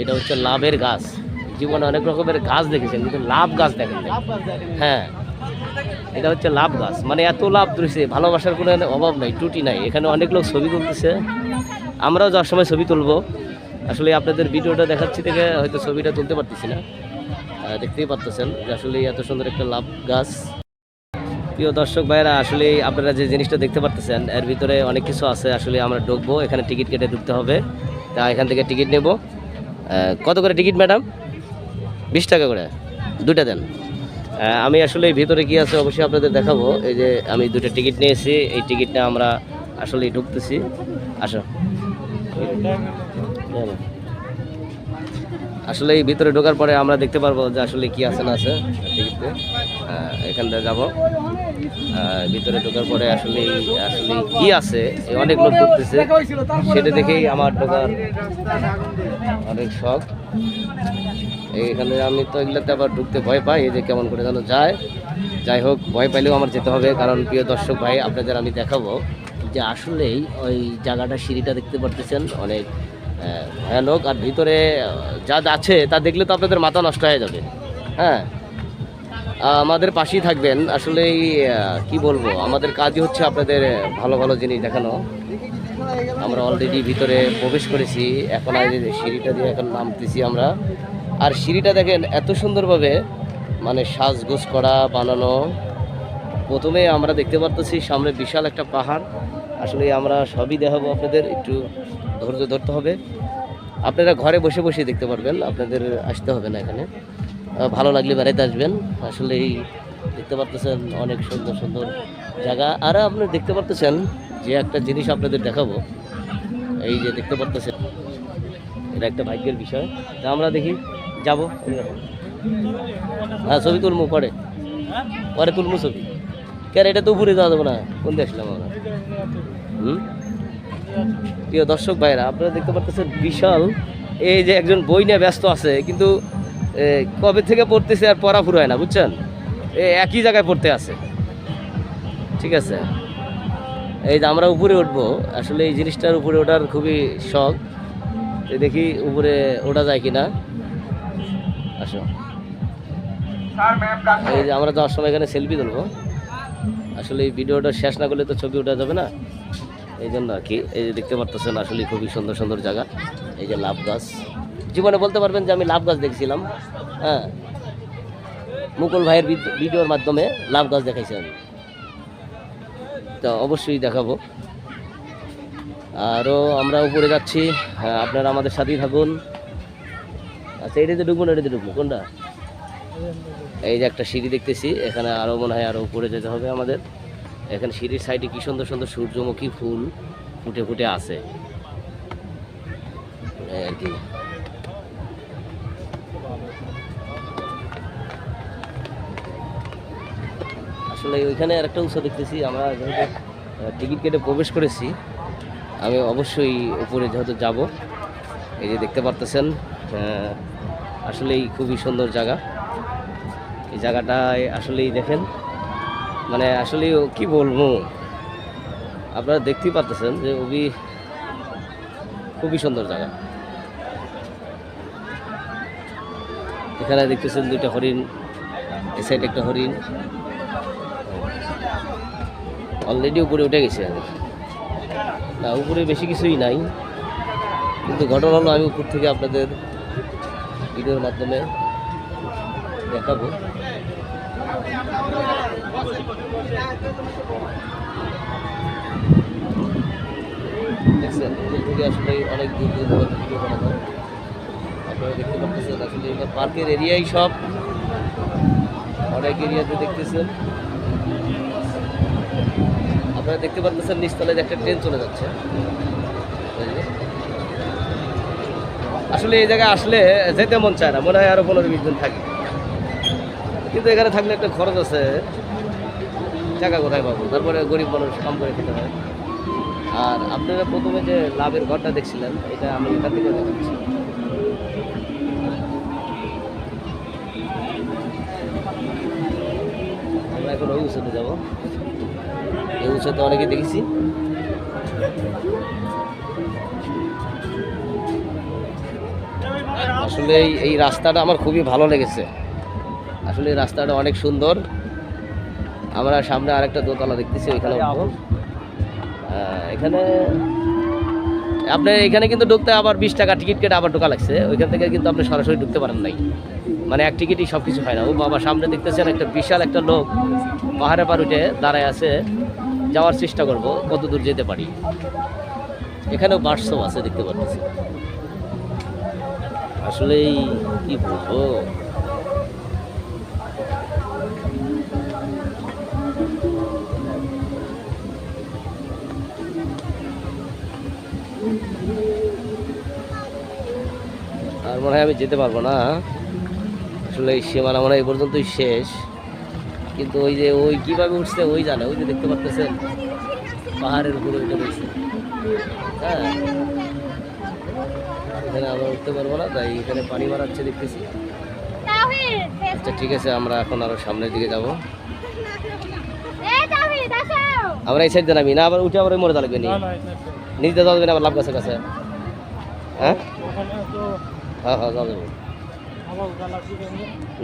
এটা হচ্ছে লাভের গাছ। জীবনে অনেক রকমের গাছ দেখেছেন, কিন্তু লাভ গাছ দেখেন। হ্যাঁ এটা হচ্ছে লাভ গাছ। মানে এত লাভ ধরেছে, ভালোবাসার কোনো অভাব নাই, ত্রুটি নাই। এখানে অনেক লোক ছবি তুলতেছে। আমরাও যাওয়ার সময় ছবি তুলবো। আসলে আপনাদের ভিডিওটা দেখাচ্ছি থেকে হয়তো ছবিটা তুলতে পারতেছি না। দেখতেই পারতেছেন আসলে এত সুন্দর একটা লাভ গাছ। প্রিয় দর্শক ভাইরা আসলে আপনারা যে জিনিসটা দেখতে পারতেছেন, এর ভিতরে অনেক কিছু আছে। আসলে আমরা ঢুকবো, এখানে টিকিট কেটে ঢুকতে হবে। তা এখান থেকে টিকিট নেব। কত করে টিকিট, ম্যাডাম? বিশ টাকা করে। দুটা দেন। আমি আসলে এই ভিতরে কি আছে অবশ্যই আপনাদের দেখাবো। এই যে আমি দুটো টিকিট নিয়েছি, এই টিকিটটা আমরা আসলে ঢুকতেছি। আসো। আসলে এই ভিতরে ঢোকার পরে আমরা দেখতে পারব যে আসলে কি আছে না আছে টিকিটে এখান থেকে যাব। ভিতরে ঢোকার পরে আসলে আসলে কি আছে? অনেক লোক ঢুকতেছে। সেটা দেখেই আমার ঢোকার অনেক শখ। এইখানে আমি তো এগুলোতে আবার ঢুকতে ভয় পাই, এই যে কেমন করে যেন যায়। যাই হোক, ভয় পাইলেও আমার যেতে হবে, কারণ প্রিয় দর্শক ভাই, আপনাদের আমি দেখাবো যে আসলেই ওই জায়গাটা, সিঁড়িটা দেখতে পারতেছেন অনেক ভয়ানক। আর ভিতরে যা আছে, তা দেখলে তো আপনাদের মাথা নষ্ট হয়ে যাবে। হ্যাঁ? আমাদের পাশেই থাকবেন। আসলে কি বলব, আমাদের কাজই হচ্ছে আপনাদের ভালো ভালো জিনিস দেখানো। আমরা অলরেডি ভিতরে প্রবেশ করেছি, এখন সিঁড়িটা দিয়ে এখন নামতেছি আমরা। আর সিঁড়িটা দেখেন, এত সুন্দরভাবে মানে সাজগোজ করা, বানানো। প্রথমে আমরা দেখতে পারতেছি, সামনে বিশাল একটা পাহাড়। আসলে আমরা সবই দেখাবো আপনাদের, একটু ধৈর্য ধরতে হবে। আপনারা ঘরে বসে বসে দেখতে পারবেন, আপনাদের আসতে হবে না এখানে। ভালো লাগলে বেড়াইতে আসবেন। আসলে এই দেখতে পারতেছেন অনেক সুন্দর সুন্দর জায়গা। আর আপনি দেখতে পারতেছেন যে একটা জিনিস আপনাদের দেখাবো। এই যে দেখতে পারতেছেন, এটা একটা ভাগ্যের বিষয়। তা আমরা দেখি, যাব হ্যাঁ ছবি তুলবো পরে। পরে তুলবো ছবি। কেন, এটা তো উপরে যাওয়া যাব না। কোন দেখলাম আমরা? হুম? প্রিয় দর্শক ভাইরা আপনারা দেখতে পারতেছেন বিশাল। এই যে একজন বই নিয়ে ব্যস্ত আছে, কিন্তু কবে থেকে পড়তেছে আর পড়া ফুরায় না বুঝছেন? এ একই জায়গায় পড়তে আছে। ঠিক আছে? এই যে আমরা উপরে উঠবো আসলে এই জিনিসটার উপরে ওঠার খুবই শখ। দেখি উপরে ওঠা যায় কিনা। আসো। এই যে আমরা যাওয়ার সময় এখানে সেলফি তুলবো। আসলে এই ভিডিওটা শেষ না করলে তো ছবি ওঠা যাবে না। এই জন্য আর কি এই যে দেখতে পারতেছেন আসলে খুবই সুন্দর সুন্দর জায়গা। এই যে লাভ গাছ। জীবনে বলতে পারবেন যে আমি লাভ গাছ দেখছিলাম হ্যাঁ। মুকুল ভাইয়ের ভিড- ভিডিওর মাধ্যমে লাভ গাছ দেখাইছি আমি। তো অবশ্যই দেখাবো। আরও আমরা উপরে যাচ্ছি হ্যাঁ আপনারা আমাদের সাথেই থাকুন। আচ্ছা এটাতে ঢুকবো না এটাতে ঢুকবো কোনটা? এই যে একটা সিঁড়ি দেখতেছি, এখানে আরও মনে হয় আরও উপরে যেতে হবে আমাদের। এখানে সিঁড়ির সাইডে কি সুন্দর সুন্দর সূর্যমুখী ফুল ফুটে ফুটে আছে। আর কি। আসলে ওইখানে আরেকটা উৎসব দেখতেছি, আমরা যেহেতু টিকিট কেটে প্রবেশ করেছি, আমি অবশ্যই উপরে যেহেতু যাব, এই যে দেখতে পারতেছেন আসলেই খুবই সুন্দর জায়গা। এই জায়গাটায় আসলেই দেখেন মানে আসলে কি বলব, আপনারা দেখতেই পারতেছেন যে ওবি খুবই সুন্দর জায়গা। এখানে দেখতেছেন দুইটা হরিণ এই সাইড একটা হরিণ। অলরেডি উপরে উঠে গেছে না উপরে বেশি কিছুই নাই। কিন্তু ঘটনা হলো আমি উপর থেকে আপনাদের ভিডিওর মাধ্যমে দেখাবো। দেখছেন, উপর থেকে আসলে অনেক দূর দূর আপনারা দেখতে পাচ্ছেন আসলে এটা পার্কের এরিয়াই সব। অনেক এরিয়াতে দেখতেছেন। আপনারা দেখতে পাচ্ছেন নিচতলায় একটা ট্রেন চলে যাচ্ছে। আসলে এই জায়গায় আসলে যেতে মন চায় না, মনে হয় আরও পনেরো বিশ দিন থাকি। কিন্তু এখানে থাকলে একটা খরচ আছে। টাকা কোথায় পাবো? তারপরে গরিব মানুষ কাম করে খেতে হয়। আর আপনারা প্রথমে যে লাভের ঘরটা দেখছিলেন, এটা আমি এখান থেকে দেখাচ্ছি। আমরা এখন ওই উৎসতে যাব। এই তো অনেকে দেখেছি। আসলে এই- রাস্তাটা আমার খুবই ভালো লেগেছে। আসলে রাস্তাটা অনেক সুন্দর। আমরা সামনে আরেকটা দোতলা দেখতেছি, ওইখানে এখানে আপনি এখানে কিন্তু ঢুকতে আবার বিশ টাকা টিকিট কেটে আবার ঢোকা লাগছে। ওইখান থেকে কিন্তু আপনি সরাসরি ঢুকতে পারেন নাই। মানে এক টিকিটই সব কিছু হয় না। ও বাবা, সামনে দেখতেছেন একটা বিশাল একটা লোক পাহাড়ে পার উঠে দাঁড়ায় আছে। যাওয়ার চেষ্টা করব, কত দূর যেতে পারি। এখানেও বার্সও আছে, দেখতে পাচ্ছি আসলেই কি বলব? মনে হয় আমি যেতে পারব না। আসলে এই সীমানা মনে হয় এই পর্যন্তই শেষ। কিন্তু ওই যে ওই কীভাবে উঠছে ওই জানে ওই যে দেখতে পাচ্ছেন পাহাড়ের উপরে উঠে রয়েছে হ্যাঁ। এখানে আমরা উঠতে পারব না তাই এখানে পানি মারাচ্ছে দেখতেছি। আচ্ছা ঠিক আছে আমরা এখন আরও সামনের দিকে যাব। আমরা এই সাইড নামি না আবার উঠে আবার ওই মরে লাগবে নি? নিজে যাবে না আবার লাভ গাছের কাছে? হ্যাঁ? হ্যাঁ হ্যাঁ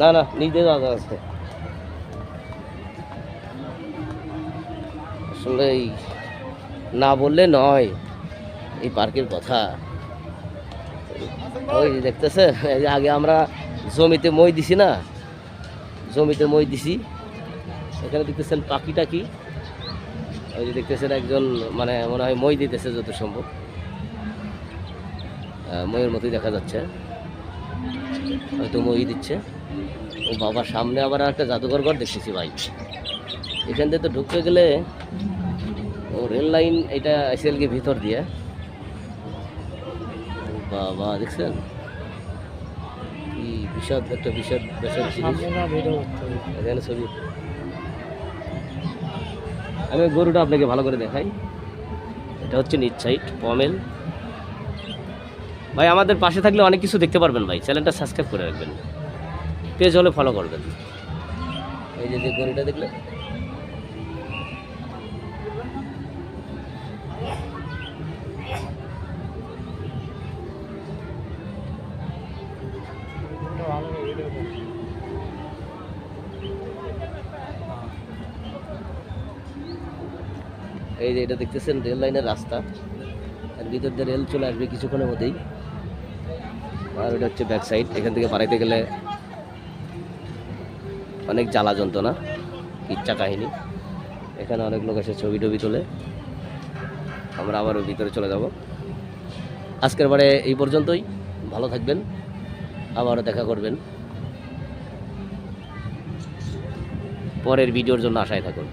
না না নিজে যাওয়া যাচ্ছে আসলে এই না বললে নয় এই পার্কের কথা। ওই যে দেখতেছে এই যে আগে আমরা জমিতে মই দিছি না জমিতে মই দিছি। এখানে দেখতেছেন পাখি কি ওই যে দেখতেছেন একজন মানে মনে হয় মই দিতেছে যত সম্ভব। আহ, মইয়ের মতোই দেখা যাচ্ছে। হয়তো মই দিচ্ছে। ও বাবার সামনে আবার একটা জাদুঘর ঘর দেখতেছি ভাই। এখান থেকে তো ঢুকতে গেলে ও রেল লাইন এটা এসএলকে ভিতর দিয়ে। বাবা দেখছেন? কি বিশাল একটা বিশাল বিশাল জিনিস। এখানে ছবি। আমি গরুটা আপনাকে ভালো করে দেখাই। এটা হচ্ছে নিচ সাইড পমেল ভাই, আমাদের পাশে থাকলে অনেক কিছু দেখতে পারবেন ভাই। চ্যানেলটা সাবস্ক্রাইব করে রাখবেন। পেজ হলে ফলো করবেন। এই যে গরুটা দেখলে? এই যে এটা দেখতেছেন রেল লাইনের রাস্তা। আর ভিতর দিয়ে রেল চলে আসবে কিছুক্ষণের মধ্যেই। আর এটা হচ্ছে ব্যাক সাইড এখান থেকে বাড়াইতে গেলে অনেক জ্বালা যন্ত্রণা ইচ্ছা কাহিনী। এখানে অনেক লোক এসে ছবি টবি তোলে। আমরা আবারও ভিতরে চলে যাব। আজকের বারে এই পর্যন্তই। ভালো থাকবেন। আবারও দেখা করবেন। পরের ভিডিওর জন্য আশায় থাকুন।